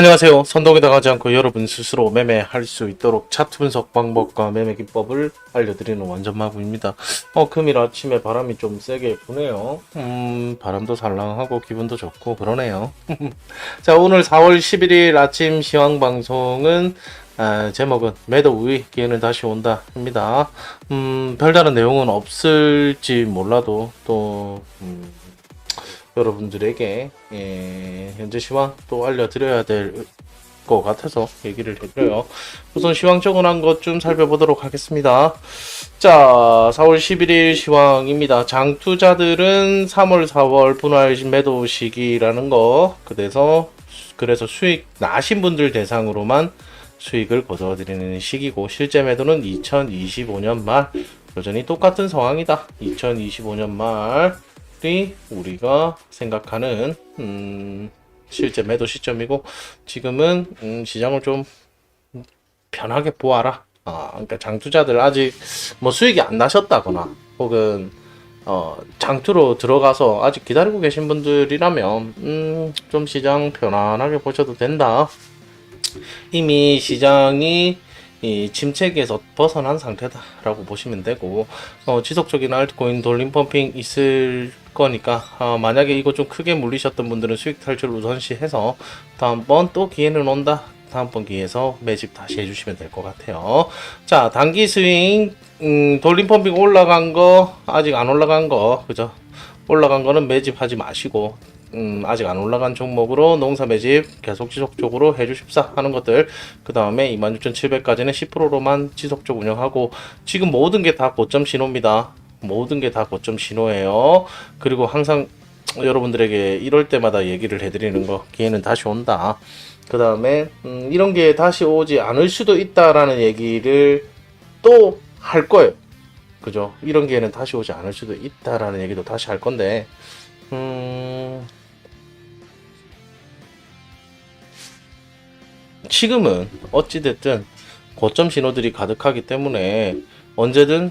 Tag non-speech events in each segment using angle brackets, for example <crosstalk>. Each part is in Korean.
안녕하세요. 선동에 당하지 않고 여러분 스스로 매매할 수 있도록 차트 분석 방법과 매매 기법을 알려드리는 원전마구입니다. 어, 금일 아침에 바람이 좀 세게 부네요. 음, 바람도 살랑하고 기분도 좋고 그러네요. <laughs> 자, 오늘 4월 11일 아침 시황 방송은 아, 제목은 매도 우위 기회는 다시 온다 입니다. 음, 별다른 내용은 없을지 몰라도 또 음, 여러분들에게 예, 현재 시황 또 알려드려야 될 것 같아서 얘기를 해드려요. 우선 시황 적어놓은 것좀 살펴보도록 하겠습니다. 자, 4월 11일 시황입니다. 장투자들은 3월, 4월 분할 매도 시기라는 거, 그래서 그래서 수익 나신 분들 대상으로만 수익을 거둬들이는 시기고 실제 매도는 2025년 말 여전히 똑같은 상황이다. 2025년 말 이 우리가 생각하는 음, 실제 매도 시점이고 지금은 음, 시장을 좀 편하게 보아라. 아, 그러니까 장투자들 아직 뭐 수익이 안 나셨다거나 혹은 어, 장투로 들어가서 아직 기다리고 계신 분들이라면 음, 좀 시장 편안하게 보셔도 된다. 이미 시장이 이 침체기에서 벗어난 상태다라고 보시면 되고 어, 지속적인 알트코인 돌림 펌핑 있을 거니까 어, 만약에 이거 좀 크게 물리셨던 분들은 수익 탈출 우선시해서 다음번 또 기회는 온다. 다음번 기회에서 매집 다시 해주시면 될 것 같아요. 자 단기 스윙 음, 돌림 펌핑 올라간 거 아직 안 올라간 거 그죠? 올라간 거는 매집하지 마시고 음, 아직 안 올라간 종목으로 농사 매집 계속 지속적으로 해주십사 하는 것들. 그 다음에 26,700까지는 10%로만 지속적 운영하고 지금 모든 게 다 고점 신호입니다 모든 게 다 고점 신호예요. 그리고 항상 여러분들에게 이럴 때마다 얘기를 해드리는 거 기회는 다시 온다. 그 다음에 음, 이런 게 다시 오지 않을 수도 있다라는 얘기를 또 할 거예요. 그죠? 이런 기회는 다시 오지 않을 수도 있다라는 얘기도 다시 할 건데 음, 지금은 어찌됐든 고점 신호들이 가득하기 때문에 언제든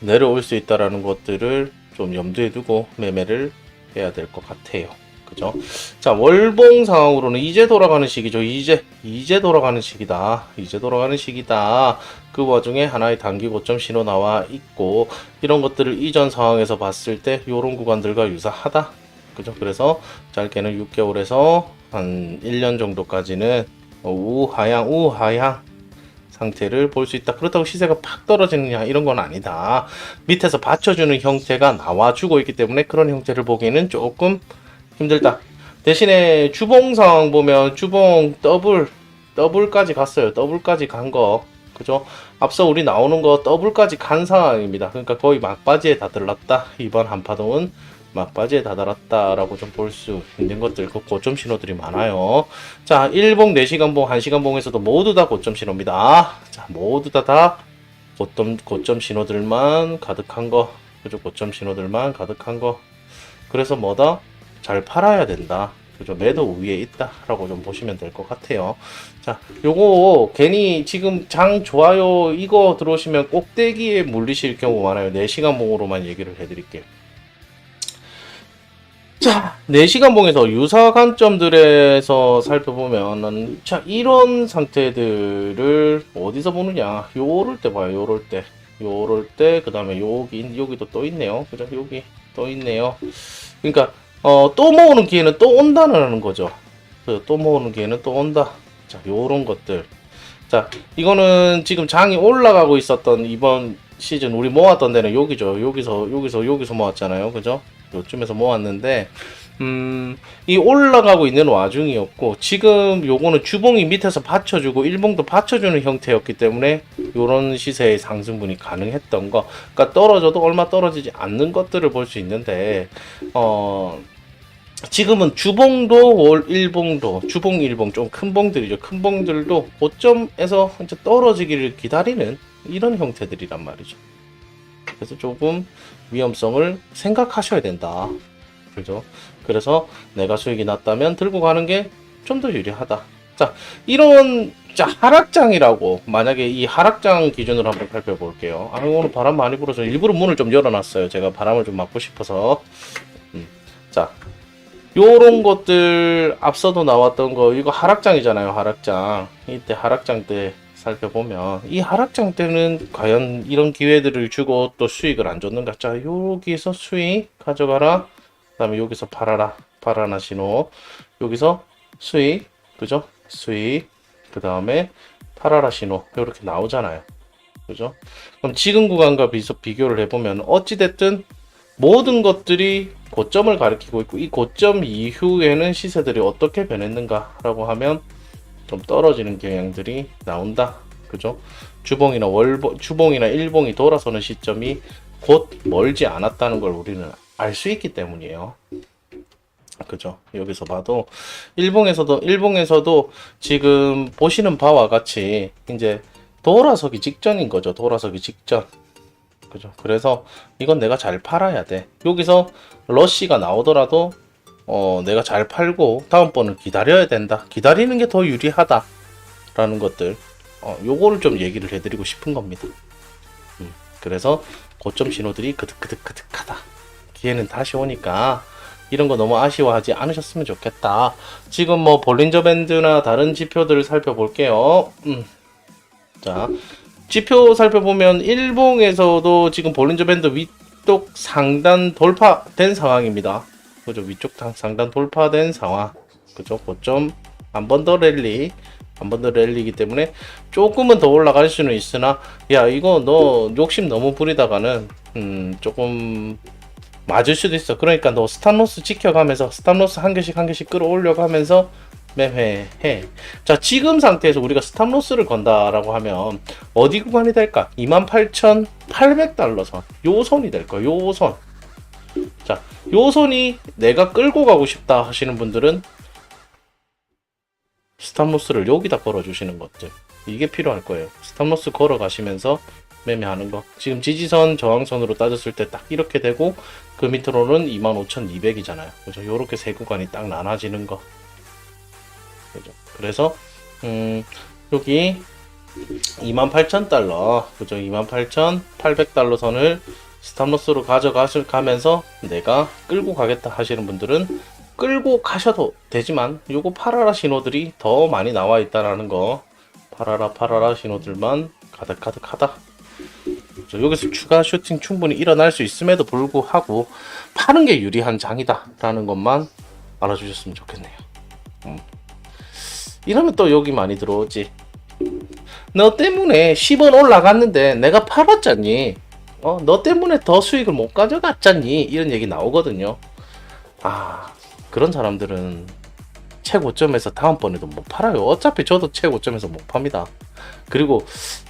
내려올 수 있다라는 것들을 좀 염두에 두고 매매를 해야 될 것 같아요. 그죠? 자, 월봉 상황으로는 이제 돌아가는 시기죠. 이제, 이제 돌아가는 시기다. 이제 돌아가는 시기다. 그 와중에 하나의 단기 고점 신호 나와 있고, 이런 것들을 이전 상황에서 봤을 때, 요런 구간들과 유사하다. 그죠? 그래서 짧게는 6개월에서 한 1년 정도까지는 우하향, 우하향 상태를 볼 수 있다. 그렇다고 시세가 팍 떨어지느냐 이런 건 아니다. 밑에서 받쳐주는 형태가 나와주고 있기 때문에 그런 형태를 보기에는 조금 힘들다. 대신에 주봉 상황 보면 주봉 더블 더블까지 갔어요. 더블까지 간 거. 그죠? 앞서 우리 나오는 거 더블까지 간 상황입니다. 그러니까 거의 막바지에 다 들렀다. 이번 한파동은 막바지에 다다랐다라고 좀 볼 수 있는 것들, 그 고점 신호들이 많아요. 자, 1봉, 4시간봉, 1시간봉에서도 모두 다 고점 신호입니다. 자, 모두 다 다 고점, 고점 신호들만 가득한 거, 그죠? 고점 신호들만 가득한 거. 그래서 뭐다? 잘 팔아야 된다. 그죠? 매도 위에 있다라고 좀 보시면 될 것 같아요. 자, 요거 괜히 지금 장 좋아요 이거 들어오시면 꼭대기에 물리실 경우 많아요. 4시간 봉으로만 얘기를 해드릴게요. 자, 4시간 봉에서 유사 관점들에서 살펴보면, 자, 이런 상태들을 어디서 보느냐. 요럴 때 봐요, 요럴 때. 요럴 때, 그 다음에 여기, 여기도 또 있네요. 그죠? 여기 또 있네요. 그러니까, 어, 또 모으는 기회는 또 온다는 거죠. 그또 모으는 기회는 또 온다. 자, 요런 것들. 자, 이거는 지금 장이 올라가고 있었던 이번 시즌 우리 모았던 데는 여기죠. 여기서, 여기서, 여기서 모았잖아요. 그죠? 요쯤에서 모았는데 음, 이 올라가고 있는 와중이었고 지금 요거는 주봉이 밑에서 받쳐주고 일봉도 받쳐주는 형태였기 때문에 요런 시세의 상승분이 가능했던 거. 그러니까 떨어져도 얼마 떨어지지 않는 것들을 볼 수 있는데 어 지금은 주봉도 월 일봉도 주봉 일봉 좀 큰 봉들이죠. 큰 봉들도 고점에서 이제 떨어지기를 기다리는 이런 형태들이란 말이죠. 그래서 조금 위험성을 생각하셔야 된다. 그죠? 그래서 내가 수익이 났다면 들고 가는 게 좀 더 유리하다. 자, 이런 자 하락장이라고 만약에 이 하락장 기준으로 한번 살펴볼게요. 아, 오늘 바람 많이 불어서 일부러 문을 좀 열어놨어요. 제가 바람을 좀 맞고 싶어서. 음, 자, 요런 것들 앞서도 나왔던 거 이거 하락장이잖아요 하락장 이때 하락장 때 살펴보면 이 하락장 때는 과연 이런 기회들을 주고 또 수익을 안 줬는가? 자 여기서 수익 가져가라. 그 다음에 여기서 팔아라. 팔아나 신호. 여기서 수익 그죠? 수익. 그 다음에 팔아라 신호. 이렇게 나오잖아요. 그죠? 그럼 지금 구간과 비교를 해보면 어찌됐든 모든 것들이 고점을 가리키고 있고 이 고점 이후에는 시세들이 어떻게 변했는가 라고 하면 좀 떨어지는 경향들이 나온다. 그죠? 주봉이나 월봉, 주봉이나 일봉이 돌아서는 시점이 곧 멀지 않았다는 걸 우리는 알 수 있기 때문이에요. 그죠? 여기서 봐도 일봉에서도 일봉에서도 지금 보시는 바와 같이 이제 돌아서기 직전인 거죠. 돌아서기 직전. 그죠? 그래서 이건 내가 잘 팔아야 돼. 여기서 러쉬가 나오더라도 어, 내가 잘 팔고 다음번을 기다려야 된다. 기다리는 게 더 유리하다 라는 것들. 어, 요거를 좀 얘기를 해드리고 싶은 겁니다. 음, 그래서 고점 신호들이 그득그득그득하다. 기회는 다시 오니까 이런 거 너무 아쉬워하지 않으셨으면 좋겠다. 지금 뭐 볼린저 밴드나 다른 지표들을 살펴볼게요. 음. 자, 지표 살펴보면 일봉에서도 지금 볼린저 밴드 위쪽 상단 돌파된 상황입니다. 그죠? 위쪽 상- 상단 돌파된 상황. 그죠? 고점 한 번 더 랠리. 한 번 더 랠리이기 때문에 조금은 더 올라갈 수는 있으나 야 이거 너 욕심 너무 부리다가는 음 조금 맞을 수도 있어. 그러니까 너 스탑로스 지켜가면서 스탑로스 한 개씩 한 개씩 끌어올려가면서 매매해. 자, 지금 상태에서 우리가 스탑로스를 건다라고 하면 어디 구간이 될까? 28,800달러 선. 요 선이 될 거야. 요 선. 자, 요 선이 내가 끌고 가고 싶다 하시는 분들은 스탑로스를 여기다 걸어 주시는 것들. 이게 필요할 거예요. 스탑로스 걸어 가시면서 매매하는 거. 지금 지지선, 저항선으로 따졌을 때 딱 이렇게 되고 그 밑으로는 25,200이잖아요. 그죠? 요렇게 세 구간이 딱 나눠지는 거. 그죠? 그래서 음, 여기 28,000달러, 그죠? 28,800달러 선을 스탑로스로 가져가면서 내가 끌고 가겠다 하시는 분들은 끌고 가셔도 되지만 요거 파라라 신호들이 더 많이 나와 있다라는 거 파라라 파라라 신호들만 가득가득하다. 여기서 추가 슈팅 충분히 일어날 수 있음에도 불구하고 파는 게 유리한 장이다 라는 것만 알아주셨으면 좋겠네요. 음. 이러면 또 여기 많이 들어오지. 너 때문에 10원 올라갔는데 내가 팔았잖니. 어, 너 때문에 더 수익을 못 가져갔잖니. 이런 얘기 나오거든요. 아, 그런 사람들은 최고점에서 다음번에도 못 팔아요. 어차피 저도 최고점에서 못 팝니다. 그리고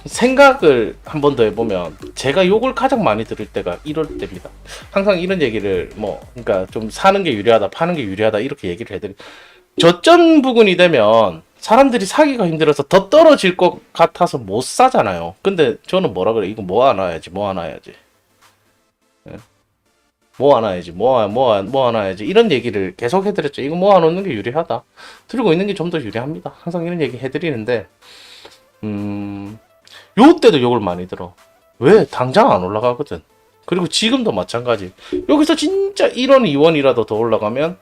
생각을 한 번 더 해보면 제가 욕을 가장 많이 들을 때가 이럴 때입니다. 항상 이런 얘기를 뭐, 그러니까 좀 사는 게 유리하다, 파는 게 유리하다 이렇게 얘기를 해드리. 저점 부근이 되면 사람들이 사기가 힘들어서 더 떨어질 것 같아서 못 사잖아요. 근데 저는 뭐라 그래? 이거 모아놔야지, 모아놔야지. 예. 모아놔야지, 모아, 모아, 모아놔야지. 이런 얘기를 계속 해드렸죠. 이거 모아놓는 게 유리하다. 들고 있는 게 좀 더 유리합니다. 항상 이런 얘기 해드리는데, 음, 요 때도 욕을 많이 들어. 왜? 당장 안 올라가거든. 그리고 지금도 마찬가지. 여기서 진짜 1원, 2원이라도 더 올라가면,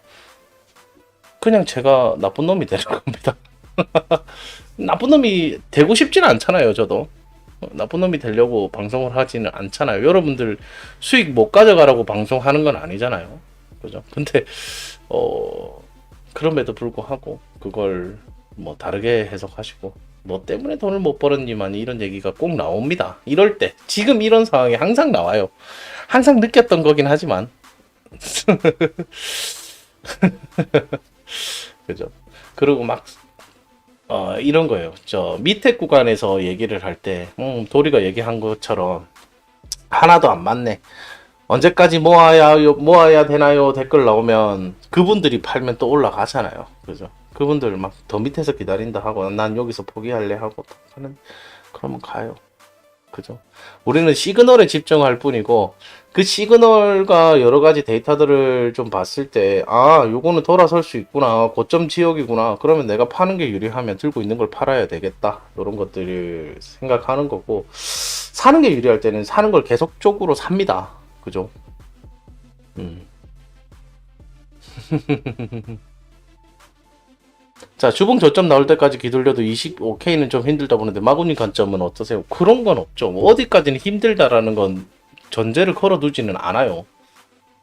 그냥 제가 나쁜 놈이 되는 <laughs> 겁니다. <laughs> 나쁜 놈이 되고 싶지는 않잖아요, 저도. 어, 나쁜 놈이 되려고 방송을 하지는 않잖아요. 여러분들 수익 못 가져가라고 방송하는 건 아니잖아요. 그죠? 근데, 어, 그럼에도 불구하고, 그걸 뭐 다르게 해석하시고, 뭐 때문에 돈을 못 벌었니만 이런 얘기가 꼭 나옵니다. 이럴 때, 지금 이런 상황이 항상 나와요. 항상 느꼈던 거긴 하지만. <laughs> 그죠? 그리고 막 어, 이런 거예요. 저 밑에 구간에서 얘기를 할 때, 음, 도리가 얘기한 것처럼 하나도 안 맞네. 언제까지 모아야 모아야 되나요? 댓글 나오면 그분들이 팔면 또 올라가잖아요. 그죠? 그분들 막 더 밑에서 기다린다 하고 난 여기서 포기할래 하고 하는 그러면 가요. 그죠? 우리는 시그널에 집중할 뿐이고 그 시그널과 여러 가지 데이터들을 좀 봤을 때, 아, 요거는 돌아설 수 있구나. 고점 지역이구나. 그러면 내가 파는 게 유리하면 들고 있는 걸 팔아야 되겠다. 이런 것들을 생각하는 거고, 사는 게 유리할 때는 사는 걸 계속적으로 삽니다. 그죠? 음. <laughs> 자, 주봉 저점 나올 때까지 기다려도 25K는 좀 힘들다 보는데 마구님 관점은 어떠세요? 그런 건 없죠. 뭐 어디까지는 힘들다라는 건 전제를 걸어두지는 않아요.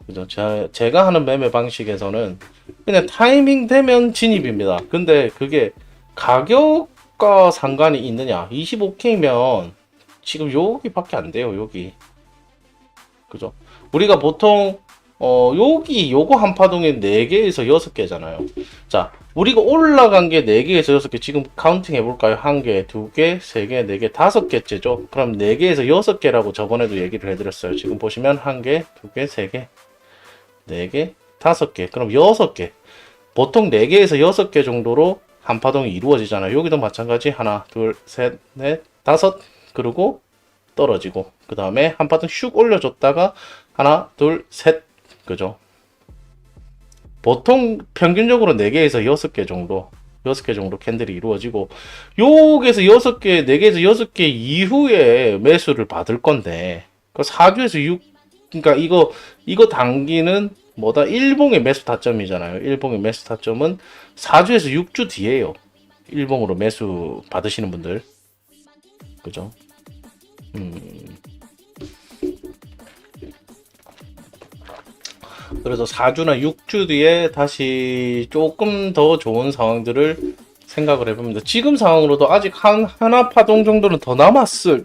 그죠? 제, 제가 하는 매매 방식에서는 그냥 타이밍 되면 진입입니다. 근데 그게 가격과 상관이 있느냐? 25K면 지금 여기밖에 안 돼요. 여기. 그죠? 우리가 보통 어 여기 요거 한 파동에 4개에서 6개잖아요. 자, 우리가 올라간 게 4개에서 6개 지금 카운팅 해볼까요? 1개, 2개, 3개, 4개, 5개째죠? 그럼 4개에서 6개라고 저번에도 얘기를 해드렸어요. 지금 보시면 1개, 2개, 3개, 4개, 5개, 그럼 6개. 보통 4개에서 6개 정도로 한 파동이 이루어지잖아요. 여기도 마찬가지. 하나, 둘, 셋, 넷, 다섯. 그리고 떨어지고. 그 다음에 한 파동 슉 올려줬다가 하나, 둘, 셋. 그죠? 보통 평균적으로 4개에서 6개 정도 6개 정도 캔들이 이루어지고 여기에서 6개, 4개에서 6개 이후에 매수를 받을 건데 그 4주에서 6 그러니까 이거 이거 당기는 뭐다 일봉의 매수 타점이잖아요. 일봉의 매수 타점은 4주에서 6주 뒤에요. 일봉으로 매수 받으시는 분들. 그죠? 음. 그래서 4주나 6주 뒤에 다시 조금 더 좋은 상황들을 생각을 해봅니다. 지금 상황으로도 아직 한 하나 파동 정도는 더 남았을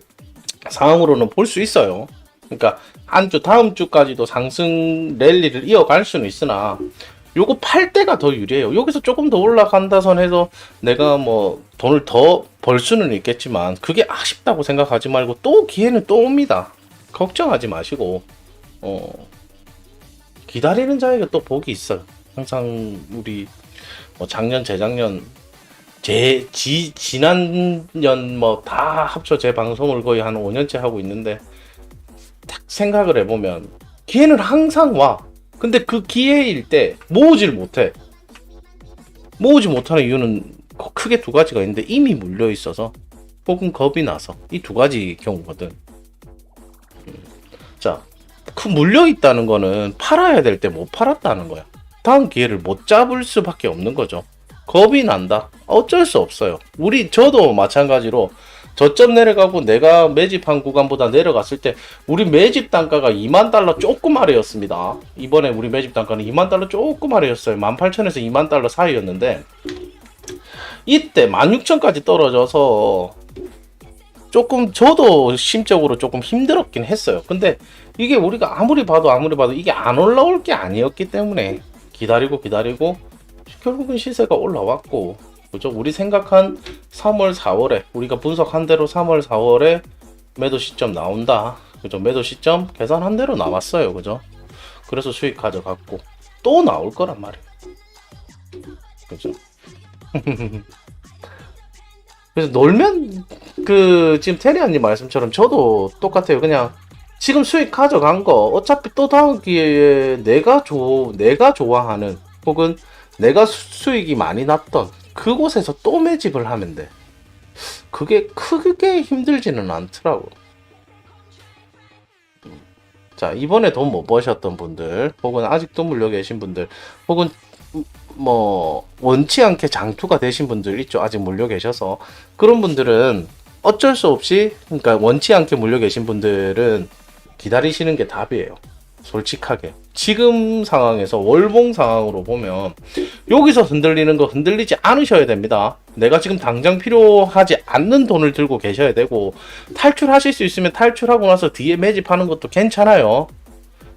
상황으로는 볼 수 있어요. 그러니까 한 주 다음 주까지도 상승 랠리를 이어갈 수는 있으나 요거 팔 때가 더 유리해요. 여기서 조금 더 올라간다 선해서 내가 뭐 돈을 더 벌 수는 있겠지만 그게 아쉽다고 생각하지 말고 또 기회는 또 옵니다. 걱정하지 마시고 어 기다리는 자에게 또 복이 있어요. 항상 우리 뭐 작년, 재작년, 제 지, 지난년 뭐 다 합쳐 제 방송을 거의 한 5년째 하고 있는데 딱 생각을 해보면 기회는 항상 와. 근데 그 기회일 때 모으질 못해. 모으지 못하는 이유는 크게 두 가지가 있는데 이미 물려 있어서 혹은 겁이 나서 이 두 가지 경우거든. 음. 자, 그 물려 있다는 거는 팔아야 될 때 못 팔았다는 거야. 다음 기회를 못 잡을 수밖에 없는 거죠. 겁이 난다. 어쩔 수 없어요. 우리 저도 마찬가지로 저점 내려가고 내가 매집한 구간보다 내려갔을 때 우리 매집 단가가 2만 달러 조금 아래였습니다. 이번에 우리 매집 단가는 2만 달러 조금 아래였어요. 18,000에서 2만 달러 사이였는데 이때 16,000까지 떨어져서 조금 저도 심적으로 조금 힘들었긴 했어요. 근데 이게 우리가 아무리 봐도 아무리 봐도 이게 안 올라올 게 아니었기 때문에 기다리고 기다리고 결국은 시세가 올라왔고 그죠? 우리 생각한 3월 4월에 우리가 분석한 대로 3월 4월에 매도 시점 나온다. 그죠? 매도 시점 계산한 대로 나왔어요. 그죠? 그래서 수익 가져갔고 또 나올 거란 말이에요. 그죠? <laughs> 그래서 놀면 그 지금 테리아님 말씀처럼 저도 똑같아요. 그냥 지금 수익 가져간 거 어차피 또 다음 기회에 내가 좋 내가 좋아하는 혹은 내가 수- 수익이 많이 났던 그곳에서 또 매집을 하면 돼. 그게 크게 힘들지는 않더라고. 음. 자 이번에 돈 못 버셨던 분들 혹은 아직도 물려 계신 분들 혹은 음, 뭐 원치 않게 장투가 되신 분들 있죠. 아직 물려 계셔서. 그런 분들은 어쩔 수 없이 그러니까 원치 않게 물려 계신 분들은 기다리시는 게 답이에요. 솔직하게. 지금 상황에서 월봉 상황으로 보면 여기서 흔들리는 거 흔들리지 않으셔야 됩니다. 내가 지금 당장 필요하지 않는 돈을 들고 계셔야 되고 탈출하실 수 있으면 탈출하고 나서 뒤에 매집하는 것도 괜찮아요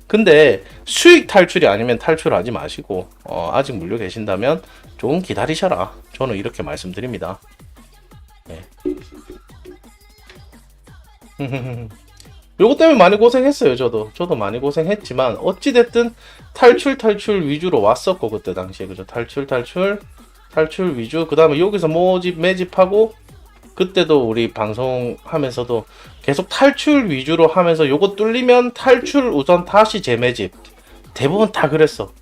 근데 수익 탈출이 아니면 탈출하지 마시고 어, 아직 물려 계신다면 조금 기다리셔라. 저는 이렇게 말씀드립니다. 네. <laughs> 요것 때문에 많이 고생했어요. 저도 저도 많이 고생했지만 어찌 됐든 탈출 탈출 위주로 왔었고 그때 당시에 그죠 탈출 탈출 탈출 위주 그 다음에 여기서 모집 매집하고 그때도 우리 방송하면서도 계속 탈출 위주로 하면서 요거 뚫리면 탈출 우선 다시 재매집. 대부분 다 그랬어.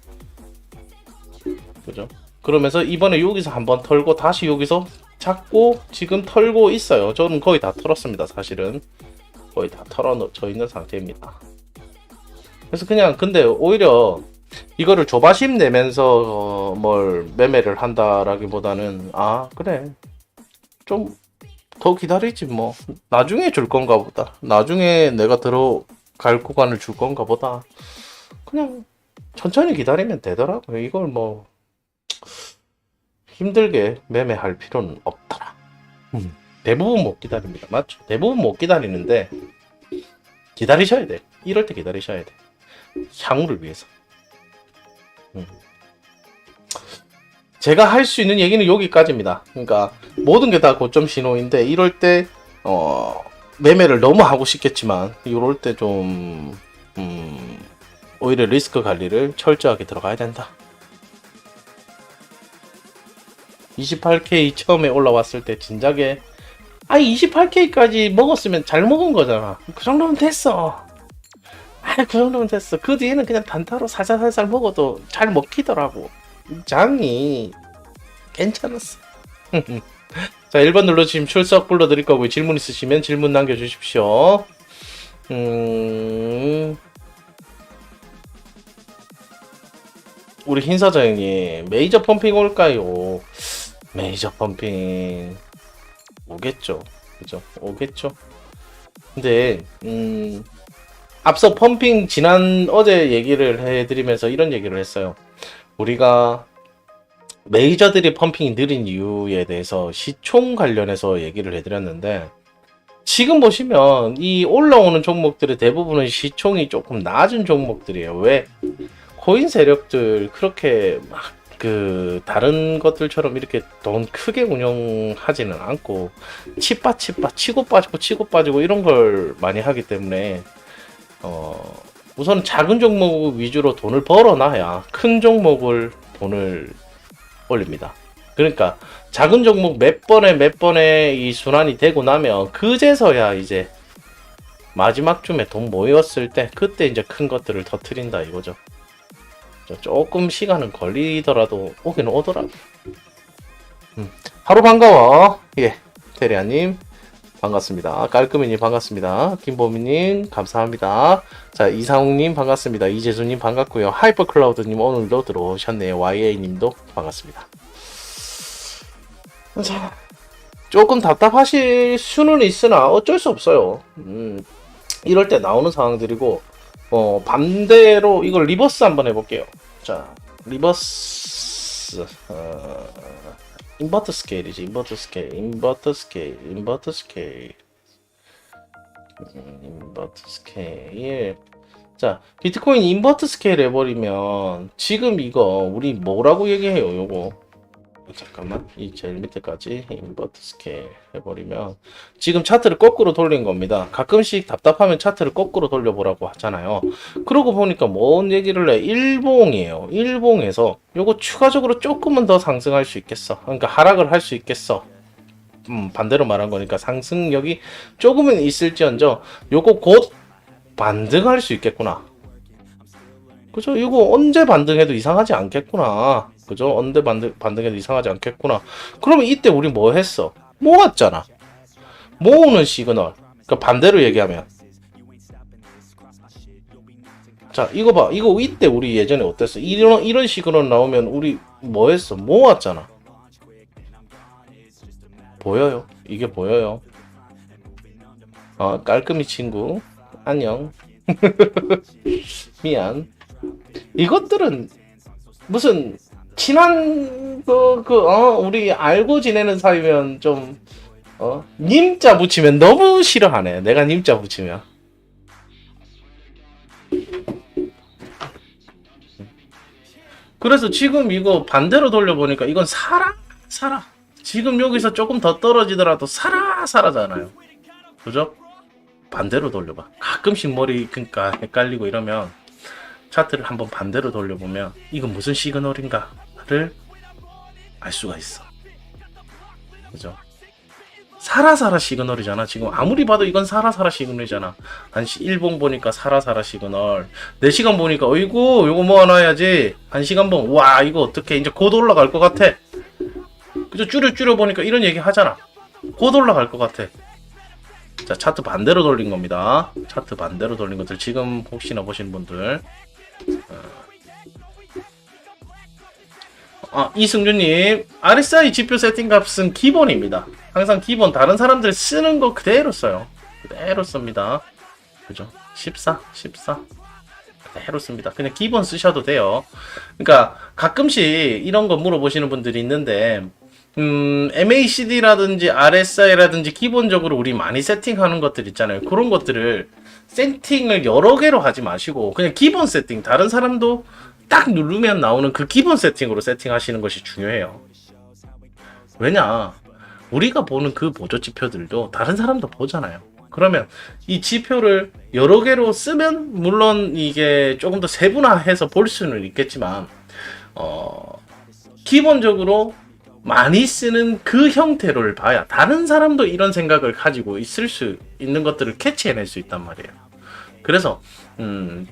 그죠? 그러면서 이번에 여기서 한번 털고 다시 여기서 잡고 지금 털고 있어요. 저는 거의 다 털었습니다 사실은. 거의 다 털어져 있는 상태입니다. 그래서 그냥 근데 오히려 이거를 조바심 내면서 어, 뭘 매매를 한다라기보다는 아 그래. 좀 더 기다리지 뭐. 나중에 줄 건가 보다. 나중에 내가 들어갈 구간을 줄 건가 보다. 그냥 천천히 기다리면 되더라고요. 이걸 뭐 힘들게 매매할 필요는 없더라. 음, 대부분 못 기다립니다. 맞죠? 대부분 못 기다리는데 기다리셔야 돼. 이럴 때 기다리셔야 돼. 향후를 위해서. 음. 제가 할 수 있는 얘기는 여기까지입니다. 그러니까 모든 게 다 고점 신호인데 이럴 때 어, 매매를 너무 하고 싶겠지만 이럴 때좀 음, 오히려 리스크 관리를 철저하게 들어가야 된다. 28K 처음에 올라왔을 때 진작에 아 28K까지 먹었으면 잘 먹은 거잖아. 그 정도면 됐어. 아, 그 정도면 됐어. 그 뒤에는 그냥 단타로 살살살살 먹어도 잘 먹히더라고. 장이 괜찮았어. <laughs> 자, 1번 눌러주시면 출석 불러드릴 거고요. 질문 있으시면 질문 남겨주십시오. 음... 우리 흰 사장님, 메이저 펌핑 올까요? 메이저 펌핑 오겠죠. 그죠? 오겠죠. 근데 음 앞서 펌핑 지난 어제 얘기를 해드리면서 이런 얘기를 했어요. 우리가 메이저들이 펌핑이 느린 이유에 대해서 시총 관련해서 얘기를 해드렸는데 지금 보시면 이 올라오는 종목들의 대부분은 시총이 조금 낮은 종목들이에요. 왜? 코인 세력들 그렇게 막 그 다른 것들처럼 이렇게 돈 크게 운영하지는 않고 치빠 치빠 치고 빠지고 치고 빠지고 이런 걸 많이 하기 때문에 어 우선 작은 종목 위주로 돈을 벌어놔야 큰 종목을 돈을 올립니다. 그러니까 작은 종목 몇 번에 몇 번에 이 순환이 되고 나면 그제서야 이제 마지막 쯤에 돈 모였을 때 그때 이제 큰 것들을 터트린다 이거죠. 조금 시간은 걸리더라도 오기는 오더라. 음, 하루 반가워. 예, 테리아님 반갑습니다. 깔끔이님 반갑습니다. 김보미님 감사합니다. 자 이상욱님 반갑습니다. 이재수님 반갑고요. 하이퍼클라우드님 오늘도 들어오셨네요. YA님도 반갑습니다. 자 조금 답답하실 수는 있으나 어쩔 수 없어요. 음, 이럴 때 나오는 상황들이고 어, 반대로 이걸 리버스 한번 해볼게요. 자, 리버스 어, 인버터 스케일이지. 인버터 스케일, 인버터 스케일, 인버터 스케일, 음, 인버터 스케일. 자, 비트코인 인버터 스케일 해버리면 지금 이거 우리 뭐라고 얘기해요? 요거 잠깐만. 이 제일 밑에까지 인버터 스케일 해버리면 지금 차트를 거꾸로 돌린 겁니다. 가끔씩 답답하면 차트를 거꾸로 돌려보라고 하잖아요. 그러고 보니까 뭔 얘기를 해? 일봉이에요. 일봉에서 요거 추가적으로 조금은 더 상승할 수 있겠어. 그러니까 하락을 할 수 있겠어. 음, 반대로 말한 거니까 상승력이 조금은 있을지언정 요거 곧 반등할 수 있겠구나. 그죠? 이거 언제 반등해도 이상하지 않겠구나. 그죠? 언제 반등, 반등해도 이상하지 않겠구나. 그러면 이때 우리 뭐 했어? 모았잖아. 모으는 시그널. 그러니까 반대로 얘기하면. 자, 이거 봐. 이거 이때 우리 예전에 어땠어? 이런, 이런 시그널 나오면 우리 뭐 했어? 모았잖아. 보여요. 이게 보여요. 어, 깔끔히 친구. 안녕. <laughs> 미안. 이것들은 무슨 친한 그, 그, 어, 우리 알고 지내는 사이면 좀, 어, 님자 붙이면 너무 싫어하네. 내가 님자 붙이면. 그래서 지금 이거 반대로 돌려보니까 이건 사라, 사라. 지금 여기서 조금 더 떨어지더라도 사라, 사라잖아요. 그죠? 반대로 돌려봐. 가끔씩 머리, 그니까 헷갈리고 이러면 차트를 한번 반대로 돌려보면 이건 무슨 시그널인가를 알 수가 있어. 그죠? 사라사라 시그널이잖아. 지금 아무리 봐도 이건 사라사라 시그널이잖아. 한 시, 1봉 보니까 사라사라 시그널. 4시간 보니까 어이구 요거 모아놔야지. 1시간 본 와 이거 어떻게 이제 곧 올라갈 것 같아. 그죠? 줄여 줄여 보니까 이런 얘기 하잖아. 곧 올라갈 것 같아. 자 차트 반대로 돌린 겁니다. 차트 반대로 돌린 것들 지금 혹시나 보신 분들 어, 아, 이승준님, RSI 지표 세팅 값은 기본입니다. 항상 기본, 다른 사람들 쓰는 거 그대로 써요. 그대로 씁니다. 그죠? 14, 14. 그대로 씁니다. 그냥 기본 쓰셔도 돼요. 그러니까 가끔씩 이런 거 물어보시는 분들이 있는데, 음, MACD라든지 RSI라든지 기본적으로 우리 많이 세팅하는 것들 있잖아요. 그런 것들을 세팅을 여러 개로 하지 마시고, 그냥 기본 세팅, 다른 사람도 딱 누르면 나오는 그 기본 세팅으로 세팅하시는 것이 중요해요. 왜냐? 우리가 보는 그 보조 지표들도 다른 사람도 보잖아요. 그러면 이 지표를 여러 개로 쓰면 물론 이게 조금 더 세분화해서 볼 수는 있겠지만 어 기본적으로 많이 쓰는 그 형태를 봐야 다른 사람도 이런 생각을 가지고 있을 수 있는 것들을 캐치해낼 수 있단 말이에요. 그래서 음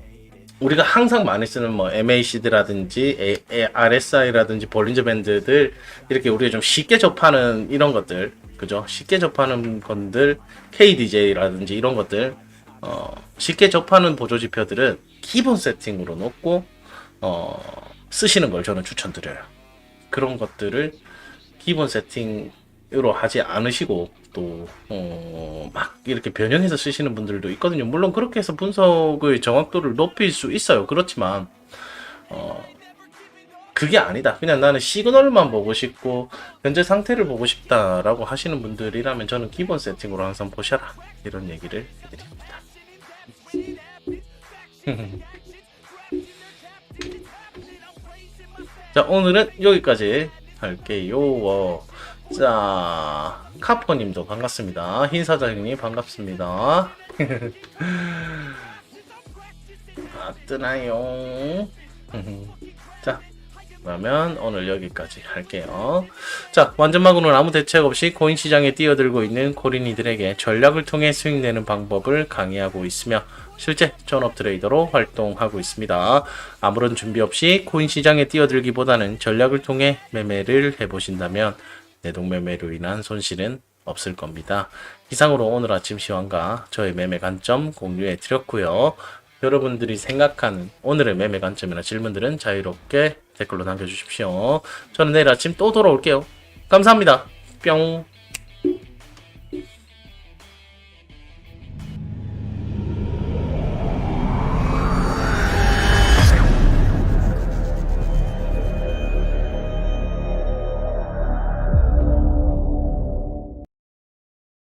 우리가 항상 많이 쓰는 뭐 MACD라든지 RSI라든지 볼린저 밴드들 이렇게 우리가 좀 쉽게 접하는 이런 것들 그죠? 쉽게 접하는 건들 KDJ라든지 이런 것들 어, 쉽게 접하는 보조 지표들은 기본 세팅으로 놓고 어, 쓰시는 걸 저는 추천드려요. 그런 것들을 기본 세팅으로 하지 않으시고 또, 어, 막 이렇게 변형해서 쓰시는 분들도 있거든요. 물론 그렇게 해서 분석의 정확도를 높일 수 있어요. 그렇지만, 어, 그게 아니다. 그냥 나는 시그널만 보고 싶고, 현재 상태를 보고 싶다라고 하시는 분들이라면 저는 기본 세팅으로 항상 보셔라. 이런 얘기를 해드립니다. <laughs> 자, 오늘은 여기까지 할게요. 어, 자, 카포님도 반갑습니다. 흰 사장님 반갑습니다. <laughs> 아, 뜨나요? <laughs> 자, 그러면 오늘 여기까지 할게요. 자, 완전마구는 아무 대책 없이 코인 시장에 뛰어들고 있는 코린이들에게 전략을 통해 수익내는 방법을 강의하고 있으며 실제 전업 트레이더로 활동하고 있습니다. 아무런 준비 없이 코인 시장에 뛰어들기보다는 전략을 통해 매매를 해보신다면 내동매매로 인한 손실은 없을 겁니다. 이상으로 오늘 아침 시황과 저의 매매 관점 공유해 드렸고요. 여러분들이 생각하는 오늘의 매매 관점이나 질문들은 자유롭게 댓글로 남겨주십시오. 저는 내일 아침 또 돌아올게요. 감사합니다. 뿅.